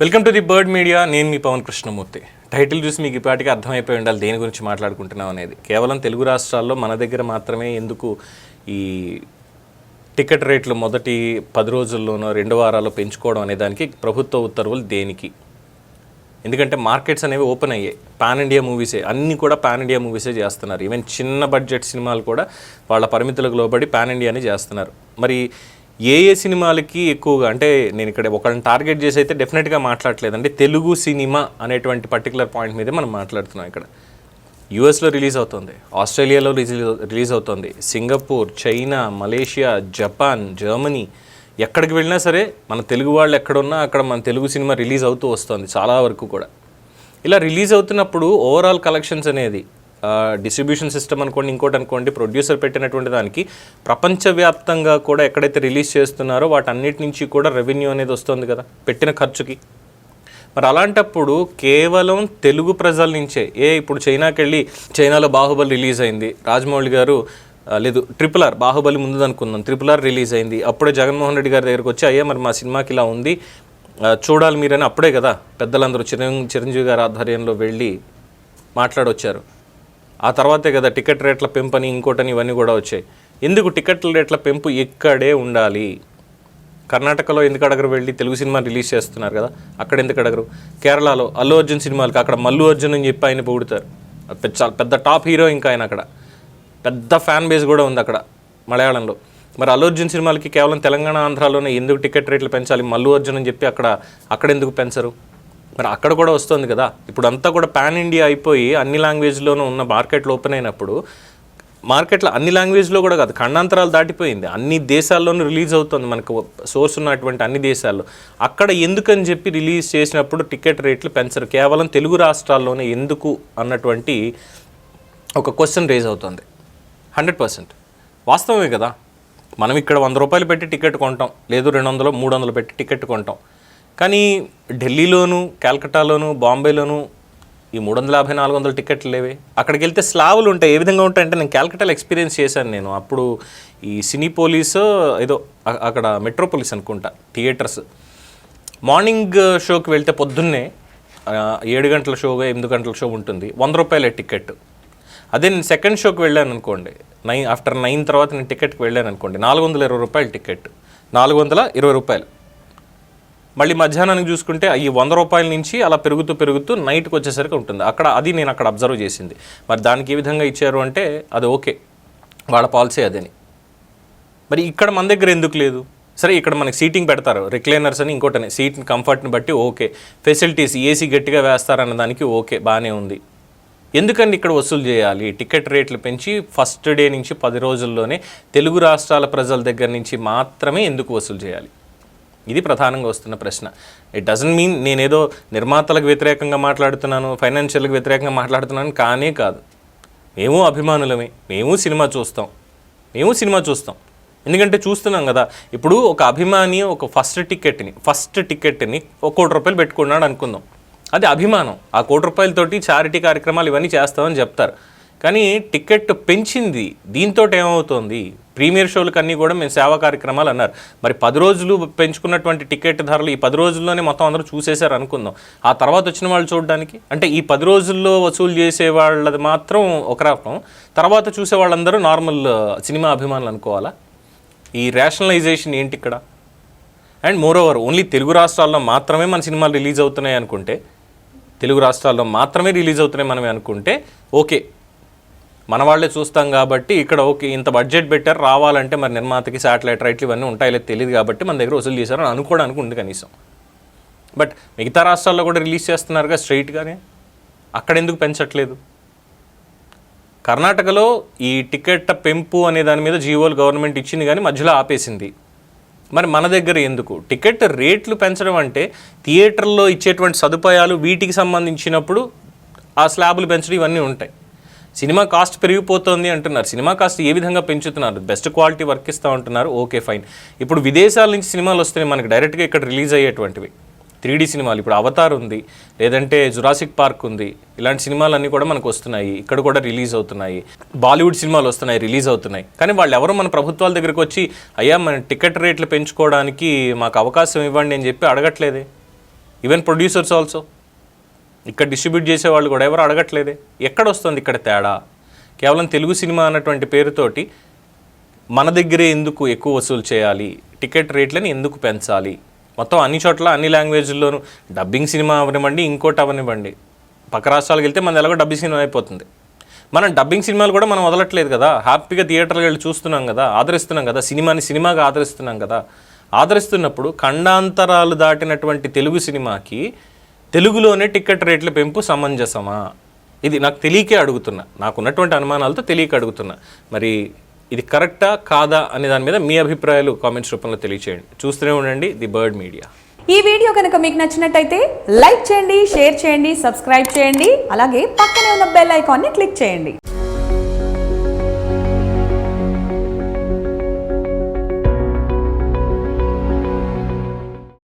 Welcome to the bird media నేను మీ Pawan Krishnamurthy. Title చూసి మీకు ఇప్పటికే అర్థమైపోయి ఉండాలి దేని గురించి మాట్లాడుకుంటున్నాం అనేది. కేవలం తెలుగు రాష్ట్రాల్లో మన దగ్గర మాత్రమే ఎందుకు ఈ టికెట్ రేట్లు మొదటి పది రోజుల్లోనో రెండు వారాల్లో పెంచుకోవడం అనే దానికి ప్రభుత్వ ఉత్తర్వులు దేనికి? ఎందుకంటే మార్కెట్స్ అనేవి ఓపెన్ అయ్యాయి. పాన్ ఇండియా మూవీసే అన్నీ కూడా పాన్ ఇండియా మూవీసే చేస్తున్నారు. ఈవెన్ చిన్న బడ్జెట్ సినిమాలు కూడా వాళ్ళ పరిమితులకు లోబడి పాన్ ఇండియానే చేస్తున్నారు. మరి ఏ ఏ సినిమాలకి ఎక్కువగా అంటే నేను ఇక్కడ ఒకళ్ళని టార్గెట్ చేసి అయితే డెఫినెట్గా మాట్లాడలేదు అంటే తెలుగు సినిమా అనేటువంటి పర్టికులర్ పాయింట్ మీదే మనం మాట్లాడుతున్నాం ఇక్కడ. యూఎస్లో రిలీజ్ అవుతుంది ఆస్ట్రేలియాలో రిలీజ్ రిలీజ్ అవుతుంది. Singapore China Malaysia Japan Germany ఎక్కడికి వెళ్ళినా సరే మన తెలుగు వాళ్ళు ఎక్కడున్నా అక్కడ మన తెలుగు సినిమా రిలీజ్ అవుతూ వస్తుంది చాలా వరకు కూడా. ఇలా రిలీజ్ అవుతున్నప్పుడు ఓవరాల్ కలెక్షన్స్ అనేది డిస్ట్రిబ్యూషన్ సిస్టమ్ అనుకోండి ఇంకోటి అనుకోండి ప్రొడ్యూసర్ పెట్టినటువంటి దానికి ప్రపంచవ్యాప్తంగా కూడా ఎక్కడైతే రిలీజ్ చేస్తున్నారో వాటన్నిటి నుంచి కూడా రెవెన్యూ అనేది వస్తుంది కదా పెట్టిన ఖర్చుకి. మరి అలాంటప్పుడు కేవలం తెలుగు ప్రజల నుంచే ఏ ఇప్పుడు చైనాకి వెళ్ళి చైనాలో బాహుబలి రిలీజ్ అయింది రాజమౌళి గారు లేదు ట్రిపుల్ ఆర్ బాహుబలి ముందు అనుకుందాం ట్రిపుల్ ఆర్ రిలీజ్ అయింది అప్పుడే జగన్మోహన్ రెడ్డి గారి దగ్గరికి వచ్చి అయ్యా మరి మా సినిమాకి ఇలా ఉంది చూడాలి మీరని అప్పుడే కదా పెద్దలందరూ చిరం చిరంజీవి గారి ఆధ్వర్యంలో వెళ్ళి మాట్లాడొచ్చారు. ఆ తర్వాతే కదా టికెట్ రేట్ల పెంపని ఇంకోటని ఇవన్నీ కూడా వచ్చాయి. ఎందుకు టికెట్ల రేట్ల పెంపు ఇక్కడే ఉండాలి? కర్ణాటకలో ఎందుకు అడగరు వెళ్ళి? తెలుగు సినిమా రిలీజ్ చేస్తున్నారు కదా అక్కడ ఎందుకు అడగరు? కేరళలో అల్లు అర్జున్ సినిమాలకి అక్కడ మల్లు అర్జున్ అని చెప్పి ఆయన పొగుడుతారు. పెద్ద- చాలా పెద్ద టాప్ హీరో ఇంకా ఆయన అక్కడ. పెద్ద ఫ్యాన్ బేస్ కూడా ఉంది అక్కడ మలయాళంలో. మరి అల్లు అర్జున్ సినిమాలకి కేవలం తెలంగాణ ఆంధ్రాలోనే ఎందుకు టికెట్ రేట్లు పెంచాలి? మల్లు అర్జున్ అని చెప్పి అక్కడ అక్కడ ఎందుకు పెంచరు? మరి అక్కడ కూడా వస్తుంది కదా. ఇప్పుడు అంతా కూడా పాన్ ఇండియా అయిపోయి అన్ని లాంగ్వేజ్లోనూ ఉన్న మార్కెట్లు ఓపెన్ అయినప్పుడు మార్కెట్లో అన్ని లాంగ్వేజ్లో కూడా కాదు ఖండాంతరాలు దాటిపోయింది. అన్ని దేశాల్లోనూ రిలీజ్ అవుతుంది మనకు సోర్స్ ఉన్నటువంటి అన్ని దేశాల్లో. అక్కడ ఎందుకని చెప్పి రిలీజ్ చేసినప్పుడు టికెట్ రేట్లు పెంచరు. కేవలం తెలుగు రాష్ట్రాల్లోనే ఎందుకు అన్నటువంటి ఒక క్వశ్చన్ రేజ్ అవుతుంది. హండ్రెడ్ పర్సెంట్ వాస్తవమే కదా. మనం ఇక్కడ వంద రూపాయలు పెట్టి టికెట్ కొంటాం. లేదు రెండు వందలు మూడు వందలు పెట్టి టికెట్ కొంటాం. కానీ ఢిల్లీలోను కాల్కటాలోను బాంబేలోను ఈ మూడు వందల యాభై నాలుగు వందల టికెట్లు లేవే. అక్కడికి వెళ్తే స్లావులు ఉంటాయి. ఏ విధంగా ఉంటాయంటే నేను క్యాల్కటాలో ఎక్స్పీరియన్స్ చేశాను నేను. అప్పుడు ఈ సినీ పోలీస్ ఏదో అక్కడ మెట్రోపోలిస్ అనుకుంటా థియేటర్స్. మార్నింగ్ షోకి వెళ్తే పొద్దున్నే ఏడు గంటల షోగా ఎనిమిది గంటల షో ఉంటుంది. వంద రూపాయలే టికెట్ అదే నేను సెకండ్ షోకి వెళ్ళాను అనుకోండి. నైన్ ఆఫ్టర్ నైన్ తర్వాత నేను టికెట్కి వెళ్ళాను అనుకోండి. నాలుగు వందల ఇరవై రూపాయల టికెట్ నాలుగు వందల ఇరవై రూపాయలు. మళ్ళీ మధ్యాహ్నానికి చూసుకుంటే ఈ వంద రూపాయల నుంచి అలా పెరుగుతూ పెరుగుతూ నైట్కి వచ్చేసరికి ఉంటుంది. అక్కడ అది నేను అక్కడ అబ్జర్వ్ చేసింది. మరి దానికి ఏ విధంగా ఇచ్చారు అంటే అది ఓకే. వాళ్ళ పాలసీ అదని. మరి ఇక్కడ మన దగ్గర ఎందుకు లేదు? సరే ఇక్కడ మనకి సీటింగ్ పెడతారు. రిక్లైనర్స్ అని ఇంకోటనే. సీట్ కంఫర్ట్ని బట్టి ఓకే. ఫెసిలిటీస్ ఏసీ గట్టిగా వేస్తారన్న దానికి ఓకే బాగానే ఉంది. ఎందుకండి ఇక్కడ వసూలు చేయాలి? టికెట్ రేట్లు పెంచి ఫస్ట్ డే నుంచి పది రోజుల్లోనే తెలుగు రాష్ట్రాల ప్రజల దగ్గర నుంచి మాత్రమే ఎందుకు వసూలు చేయాలి? ఇది ప్రధానంగా వస్తున్న ప్రశ్న. ఇట్ డజంట్ మీన్ నేనేదో నిర్మాతలకు వ్యతిరేకంగా మాట్లాడుతున్నాను ఫైనాన్షియల్కి వ్యతిరేకంగా మాట్లాడుతున్నాను కానే కాదు. మేము అభిమానులమే. మేము సినిమా చూస్తాం. మేము సినిమా చూస్తాం. ఎందుకంటే చూస్తున్నాం కదా. ఇప్పుడు ఒక అభిమాని ఒక ఫస్ట్ టికెట్ని ఫస్ట్ టికెట్ని ఒక కోటి రూపాయలు పెట్టుకున్నాడు అనుకుందాం. అది అభిమానం. ఆ కోటి రూపాయలతోటి చారిటీ కార్యక్రమాలు ఇవన్నీ చేస్తామని చెప్తారు. కానీ టికెట్ పెంచింది దీంతో ఏమవుతోంది? ప్రీమియర్ షోలకు అన్నీ కూడా మేము సేవా కార్యక్రమాలు అన్నారు. మరి పది రోజులు పెంచుకున్నటువంటి టికెట్ ధరలు ఈ పది రోజుల్లోనే మొత్తం అందరూ చూసేశారు అనుకుందాం. ఆ తర్వాత వచ్చిన వాళ్ళు చూడడానికి? అంటే ఈ పది రోజుల్లో వసూలు చేసే వాళ్ళది మాత్రం ఒక రకం. తర్వాత చూసే వాళ్ళందరూ నార్మల్ సినిమా అభిమానులు అనుకోవాలా? ఈ రేషనలైజేషన్ ఏంటి ఇక్కడ? And moreover only Telugu రాష్ట్రాల్లో మాత్రమే మన సినిమాలు రిలీజ్ అవుతున్నాయి అనుకుంటే తెలుగు రాష్ట్రాల్లో మాత్రమే రిలీజ్ అవుతున్నాయి మనమే అనుకుంటే ఓకే మన వాళ్ళే చూస్తాం కాబట్టి ఇక్కడ ఓకే ఇంత బడ్జెట్ పెట్టారు రావాలంటే మరి నిర్మాతకి శాటిలైట్ రైట్లు ఇవన్నీ ఉంటాయో తెలియదు కాబట్టి మన దగ్గర వసూలు చేశారని అని అనుకోవడానికి ఉంది కనీసం. బట్ మిగతా రాష్ట్రాల్లో కూడా రిలీజ్ చేస్తున్నారుగా స్ట్రైట్గానే. అక్కడ ఎందుకు పెంచట్లేదు? కర్ణాటకలో ఈ టికెట్ పెంపు అనే దాని మీద జీవోలు గవర్నమెంట్ ఇచ్చింది కానీ మధ్యలో ఆపేసింది. మరి మన దగ్గర ఎందుకు? టికెట్ రేట్లు పెంచడం అంటే థియేటర్లో ఇచ్చేటువంటి సదుపాయాలు వీటికి సంబంధించినప్పుడు ఆ స్లాబులు పెంచడం ఇవన్నీ ఉంటాయి. సినిమా కాస్ట్ పెరిగిపోతుంది అంటున్నారు. సినిమా కాస్ట్ ఏ విధంగా పెంచుతున్నారు? బెస్ట్ క్వాలిటీ వర్క్ ఇస్తూ ఉంటున్నారు. Okay fine. ఇప్పుడు విదేశాల నుంచి సినిమాలు వస్తున్నాయి. మనకి డైరెక్ట్గా ఇక్కడ రిలీజ్ అయ్యేటువంటివి. త్రీడీ సినిమాలు. ఇప్పుడు అవతార్ ఉంది. లేదంటే జురాసిక్ పార్క్ ఉంది. ఇలాంటి సినిమాలన్నీ కూడా మనకు వస్తున్నాయి. ఇక్కడ కూడా రిలీజ్ అవుతున్నాయి. బాలీవుడ్ సినిమాలు వస్తున్నాయి. రిలీజ్ అవుతున్నాయి. కానీ వాళ్ళు ఎవరు మన ప్రభుత్వాల దగ్గరికి వచ్చి అయ్యా మన టికెట్ రేట్లు పెంచుకోవడానికి మాకు అవకాశం ఇవ్వండి అని చెప్పి అడగట్లేదే. Even producers also. ఇక్కడ డిస్ట్రిబ్యూట్ చేసే వాళ్ళు కూడా ఎవరు అడగట్లేదే. ఎక్కడ వస్తుంది ఇక్కడ తేడా? కేవలం తెలుగు సినిమా అన్నటువంటి పేరుతోటి మన దగ్గరే ఎందుకు ఎక్కువ వసూలు చేయాలి? టికెట్ రేట్లని ఎందుకు పెంచాలి? మొత్తం అన్ని చోట్ల అన్ని లాంగ్వేజ్లోనూ డబ్బింగ్ సినిమా అవనివ్వండి ఇంకోటి అవనివ్వండి. పక్క రాష్ట్రాలకు వెళ్తే మన ఎలాగో డబ్బింగ్ సినిమా అయిపోతుంది. మనం డబ్బింగ్ సినిమాలు కూడా మనం వదలట్లేదు కదా. హ్యాపీగా థియేటర్కి వెళ్ళి చూస్తున్నాం కదా ఆదరిస్తున్నాం కదా సినిమాని సినిమాగా ఆదరిస్తున్నాం కదా. ఆదరిస్తున్నప్పుడు ఖండాంతరాలు దాటినటువంటి తెలుగు సినిమాకి తెలుగులోనే టికెట్ రేట్ల పెంపు సమంజసమా? ఇది నాకు తెలియకే అడుగుతున్నా. నాకు ఉన్నటువంటి అనుమానాలతో తెలియక అడుగుతున్నా. మరి ఇది కరెక్టా కాదా అనే దాని మీద మీ అభిప్రాయాలు కామెంట్స్ రూపంలో తెలియచేయండి. చూస్తూనే ఉండండి ది బర్డ్ మీడియా. ఈ వీడియో కనుక మీకు నచ్చినట్టయితే లైక్ చేయండి షేర్ చేయండి సబ్స్క్రైబ్ చేయండి అలాగే పక్కనే ఉన్న బెల్ ఐకాన్ని క్లిక్ చేయండి.